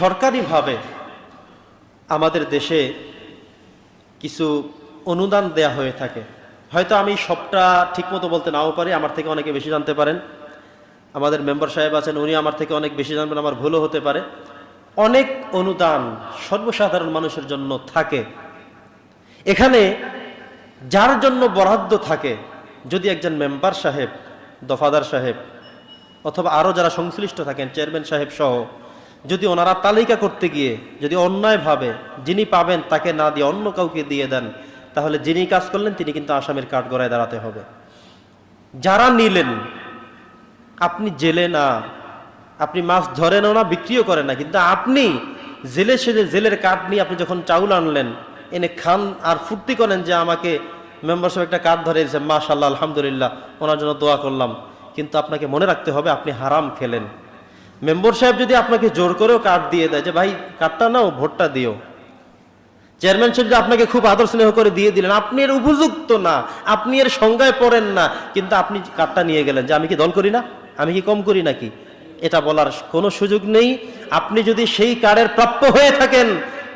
সরকারিভাবে আমাদের দেশে কিছু অনুদান দেয়া হয়ে থাকে। হয়তো আমি সবটা ঠিকমতো বলতে নাও পারি, আমার থেকে অনেকে বেশি জানতে পারেন। আমাদের মেম্বার সাহেব আছেন, উনি আমার থেকে অনেক বেশি জানবেন, আমার ভুলও হতে পারে। অনেক অনুদান সর্বসাধারণ মানুষের জন্য থাকে। এখানে যার জন্য বরাদ্দ থাকে, যদি একজন মেম্বার সাহেব, দফাদার সাহেব, অথবা আরও যারা সংশ্লিষ্ট থাকেন, চেয়ারম্যান সাহেব সহ যদি ওনারা তালিকা করতে গিয়ে যদি অন্যায়ভাবে যিনি পাবেন তাকে না দিয়ে অন্য কাউকে দিয়ে দেন, তাহলে যিনি কাজ করলেন তিনি কিন্তু আসামের কাঠগড়ায় দাঁড়াতে হবে। যারা নিলেন, আপনি জেলে না, আপনি মাছ ধরেনও না, বিক্রিও করেন না, কিন্তু আপনি জেলে সেজে জেলের কাঠ নিয়ে আপনি যখন চাউল আনলেন, এনে খান আর ফুর্তি করেন যে আমাকে মেম্বারশিপ একটা কাঠ ধরে দিয়েছে মাশাল্লাহ আলহামদুলিল্লাহ, ওনার জন্য দোয়া করলাম। কিন্তু আপনাকে মনে রাখতে হবে, আপনি হারাম খেলেন। মেম্বার সাহেব যদি আপনাকে জোর করেও কার্ড দিয়ে দেয় যে, ভাই, কার্ডটা নাও, ভোটটা দিও। চেয়ারম্যান সাহেব আপনাকে খুব আদর স্নেহ করে দিয়ে দিলেন, আপনি এর উপযুক্ত না, আপনি এর সংজ্ঞায় পড়েন না। কিন্তু আপনি কার্ডটা নিয়ে গেলেন যে, আমি কি দল করি না? আমি কি কম করি নাকি? এটা বলার কোনো সুযোগ নেই। আপনি যদি সেই কার্ডের প্রাপ্য হয়ে থাকেন,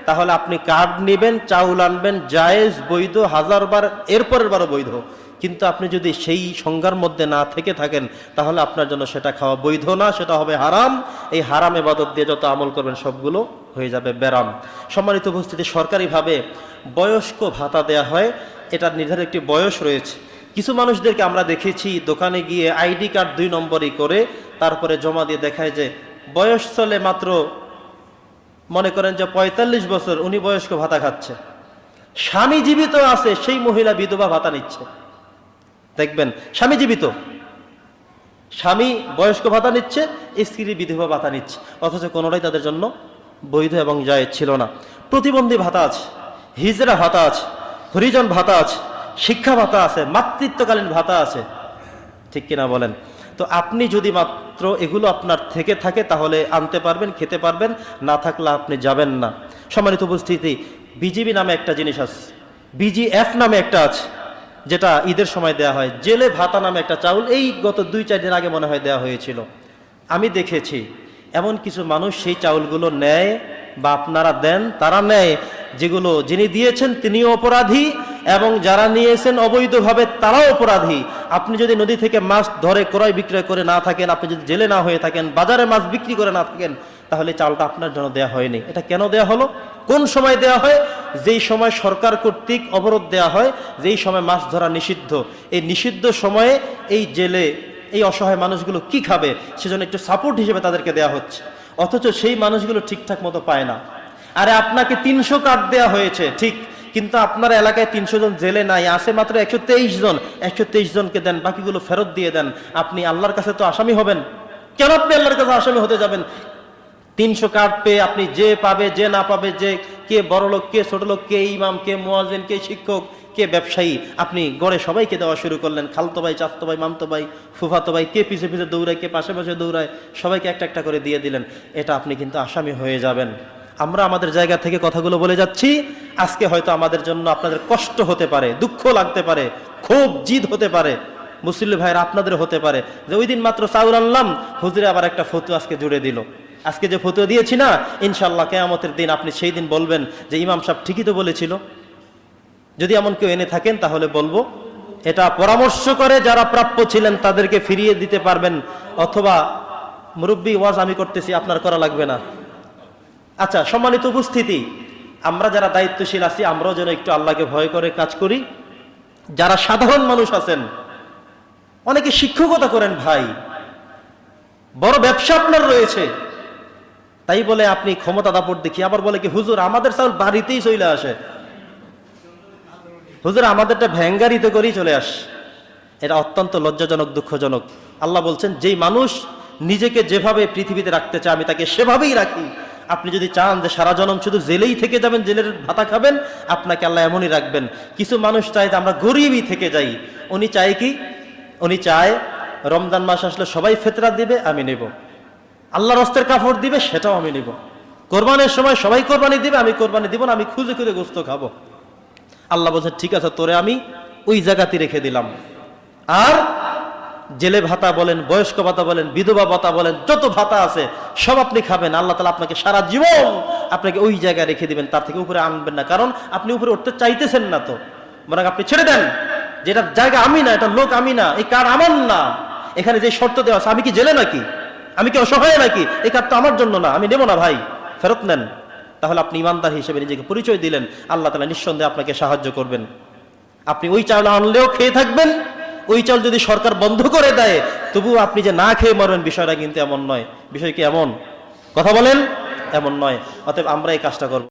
তাহলে আপনি কার্ড নেবেন, চাউল আনবেন, জায়েজ, বৈধ, হাজারবার, এরপরের বারও বৈধ। কিন্তু আপনি যদি সেই সংজ্ঞার মধ্যে না থেকে থাকেন, তাহলে আপনার জন্য সেটা খাওয়া বৈধ না, সেটা হবে হারাম। এই হারাম এবাদত দিয়ে যত আমল করবেন, সবগুলো হয়ে যাবে ব্যারাম। সম্মানিত উপস্থিতি, সরকারিভাবে বয়স্ক ভাতা দেয়া হয়। এটার নির্ধারিত একটি বয়স রয়েছে। কিছু মানুষদেরকে আমরা দেখেছি, দোকানে গিয়ে আইডি কার্ড দুই নম্বরই করে তারপরে জমা দিয়ে দেখায় যে বয়স চলে মাত্র, মনে করেন যে পঁয়তাল্লিশ বছর, উনি বয়স্ক ভাতা খাচ্ছে। স্বামী জীবিত আছে, সেই মহিলা বিধবা ভাতা নিচ্ছে। দেখবেন, স্বামী জীবিত। স্বামী বয়স্ক ভাতা নিচ্ছে, স্ত্রী বিধবা ভাতা নিচ্ছে, অথচ কোনোটাই তাদের জন্য বৈধ এবং জায়েজ ছিল না। প্রতিবন্ধী ভাতা আছে, হিজরা ভাতা আছে, হরিজন ভাতা আছে, শিক্ষা ভাতা আছে, মাতৃত্বকালীন ভাতা আছে। ঠিক কিনা বলেন? তো আপনি যদি মাত্র এগুলো আপনার থেকে থাকে, তাহলে আনতে পারবেন, খেতে পারবেন, না থাকলে আপনি যাবেন না। সম্মানিত উপস্থিতি, বিজিবি নামে একটা জিনিস আছে, বিজিএফ নামে একটা আছে। যেটা ঈদের সময় দেয়া হয়। জেলে ভাতা নামে একটা চাউল এই গত দুই, চার দিন আগে মনে হয় দেয়া হয়েছিল। আমি দেখেছি, এমন কিছু মানুষ সেই চাউলগুলো নেয় বা আপনারা দেন, তারা নেয়। যেগুলো যিনি দিয়েছেন তিনিও অপরাধী এবং যারা নিয়েছেন অবৈধভাবে তারাও অপরাধী। আপনি যদি নদী থেকে মাছ ধরে ক্রয় বিক্রয় করে না থাকেন, আপনি যদি জেলে না হয়ে থাকেন, বাজারে মাছ বিক্রি করে না থাকেন, তাহলে চালটা আপনার জন্য দেয়া হয়নি। এটা কেন দেয়া হলো? কোন সময় দেয়া হয়? যেই সময় সরকার কর্তৃক অবরোধ দেয়া হয়, যেই সময় মাছ ধরা নিষিদ্ধ। এই নিষিদ্ধ সময়ে এই জেলে এই অসহায় মানুষগুলো কি খাবে, সেজন্য একটু সাপোর্ট হিসেবে তাদেরকে দেয়া হচ্ছে। অথচ সেই মানুষগুলো ঠিকঠাক মতো পায় না। আরে আপনাকে তিনশো কার্ড দেওয়া হয়েছে, ঠিক। কিন্তু আপনার এলাকায় তিনশো জন জেলে নাই, আছে মাত্র একশো তেইশ জন। একশো তেইশ জনকে দেন, বাকিগুলো ফেরত দিয়ে দেন। আপনি আল্লাহর কাছে তো আসামি হবেন। কেন আপনি আল্লাহর কাছে আসামি হতে যাবেন? তিনশো কার্ড পেয়ে আপনি যে পাবে, যে না পাবে, যে কে বড় লোক, কে ছোট লোক, কে ইমাম, কে মোয়াজিন কে শিক্ষক, কে ব্যবসায়ী, আপনি গড়ে সবাইকে দেওয়া শুরু করলেন। খালতো ভাই চাস্তো ভাই, মামতো ভাই, ফুফাতো ভাই, কে পিছে পিছে দৌড়ায়, কে পাশে পাশে দৌড়ায়, সবাইকে একটা একটা করে দিয়ে দিলেন। এটা আপনি কিন্তু আসামি হয়ে যাবেন। আমরা আমাদের জায়গা থেকে কথাগুলো বলে যাচ্ছি। আজকে হয়তো আমাদের জন্য আপনাদের কষ্ট হতে পারে, দুঃখ লাগতে পারে খুব জিদ হতে পারে মুসলিম ভাইয়ের আপনাদের হতে পারে। যে ওই দিন মাত্র চাউল আনলাম, হুজুরে আবার একটা ফতু আজকে জুড়ে দিল। আজকে যে ফতুয়া দিয়েছি না ইনশাল্লাহ কেয়ামতের দিন আপনি সেই দিন বলবেন যে ইমাম সাহেব ঠিকই তো বলেছিল। যদি এমন কেউ এনে থাকেন তাহলে বলব, এটা পরামর্শ করে যারা প্রাপ্য ছিলেন তাদেরকে ফিরিয়ে দিতে পারবেন, অথবা মুরব্বী ওয়াজ আমি করতেছি, আপনার করা লাগবে না। আচ্ছা সম্মানিত উপস্থিতি, আমরা যারা দায়িত্বশীল আছি, আমরাও যেন একটু আল্লাহকে ভয় করে কাজ করি। যারা সাধারণ মানুষ আছেন, অনেকে শিক্ষকতা করেন ভাই, বড় ব্যবসা আপনার রয়েছে তাই বলে আপনি ক্ষমতা দাপট দেখি, আবার বলে কি, হুজুর, আমাদের চাউল বাড়িতেই চলে আসে। হুজুর, আমাদেরটা ভ্যাঙ্গারিতে করেই চলে আস। এটা অত্যন্ত লজ্জাজনক, দুঃখজনক। আল্লাহ বলছেন, যেই মানুষ নিজেকে যেভাবে পৃথিবীতে রাখতে চায়, আমি তাকে সেভাবেই রাখি। আপনি যদি চান যে সারা জনম শুধু জেলেই থেকে যাবেন, জেলের ভাতা খাবেন, আপনাকে আল্লাহ এমনই রাখবেন। কিছু মানুষ চায় যে আমরা গরিবই থেকে যাই। উনি চায় কি? উনি চায় রমজান মাস আসলে সবাই ফেতরা দিবে, আমি নেব। আল্লাহর অস্ত্রের কাপড় দিবে, সেটাও আমি নিব। কোরবানের সময় সবাই কোরবানি দিবে, আমি কোরবানি দিব না, আমি খুঁজে খুঁজে গোস্ত খাব। আল্লাহ বলছে, ঠিক আছে, তোরে আমি ওই জায়গাতে রেখে দিলাম। আর জেলে ভাতা বলেন, বয়স্ক ভাতা বলেন, বিধবা ভাতা বলেন, যত ভাতা আছে, সব আপনি খাবেন। আল্লাহ তালা আপনাকে সারা জীবন আপনাকে ওই জায়গায় রেখে দিবেন, তার থেকে উপরে আনবেন না। কারণ আপনি উপরে উঠতে চাইতেছেন না তো। মানে আপনি ছেড়ে দেন। যেটা জায়গা আমি না, এটা লোক আমি না, এই কার আমার না। এখানে যে শর্ত দেওয়া আছে, আমি কি জেলে নাকি? আমি কি অসহায় নাকি? এই তো আমার জন্য না, আমি নেব না ভাই। ফেরত নেন। তাহলে আপনি ইমানদার হিসেবে নিজেকে পরিচয় দিলেন। আল্লাহ তালা নিঃসন্দেহে আপনাকে সাহায্য করবেন। আপনি ওই চাল আনলেও খেয়ে থাকবেন। ওই চাল যদি সরকার বন্ধ করে দেয়, তবুও আপনি যে না খেয়ে মরবেন বিষয়টা কিন্তু এমন নয়। বিষয় কি এমন? কথা বলেন? এমন নয়। অতএব আমরা এই কাজটা করব।